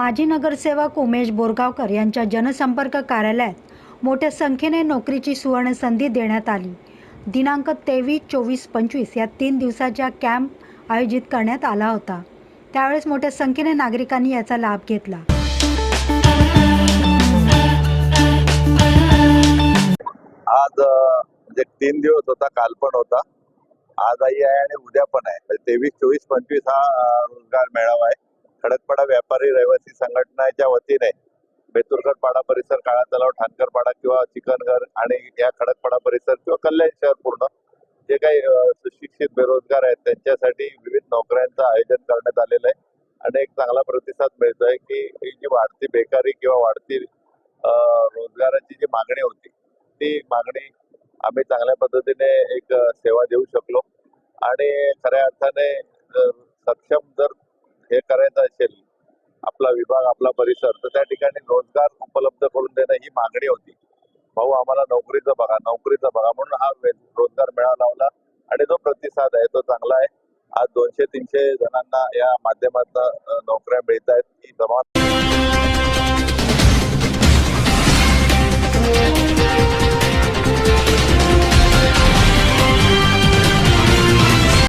माजी नगरसेवक उमेश बोरगावकर यांच्या जनसंपर्क कार्यालयात मोठ्या संख्येने नोकरीची सुवर्ण संधी देण्यात आली. दिनांक तेवीस चोवीस पंचवीस या तीन दिवसाच्या कॅम्प आयोजित करण्यात आला होता. त्यावेळेस मोठ्या संख्येने नागरिकांनी याचा लाभ घेतला. आज म्हणजे तीन दिवस होता काल पण होता. आज आई आहे आणि उद्या पण आहे. म्हणजे तेवीस चोवीस पंचवीस हा रोजगार मेळावा आहे. खडकपाडा व्यापारी रहिवासी संघटनेच्या वतीने बेतुरगड पाडा परिसर काळा तलाव ठाणकर पाडा किंवा चिकनघर आणि या खडकपाडा परिसर किंवा कल्याण शहर पूर्ण जे काही सुशिक्षित बेरोजगार आहेत त्यांच्यासाठी विविध नोकऱ्यांचं आयोजन करण्यात आलेलं आहे. आणि एक चांगला प्रतिसाद मिळतोय की ही जी वाढती बेकारी किंवा वाढती रोजगाराची जी मागणी होती ती मागणी आम्ही चांगल्या पद्धतीने एक सेवा देऊ शकलो. आणि खऱ्या अर्थाने सक्षम जर हे करायचं असेल आपला विभाग आपला परिसर तर त्या ठिकाणी रोजगार उपलब्ध करून देणं ही मागणी होती. भाऊ आम्हाला नोकरीचं बघा नोकरीचं बघा म्हणून हा वे- रोजगार मेळा लावला आणि जो प्रतिसाद आहे तो चांगला आहे. आज दोनशे तीनशे जणांना या माध्यमातून नोकऱ्या मिळत आहेत ही जमा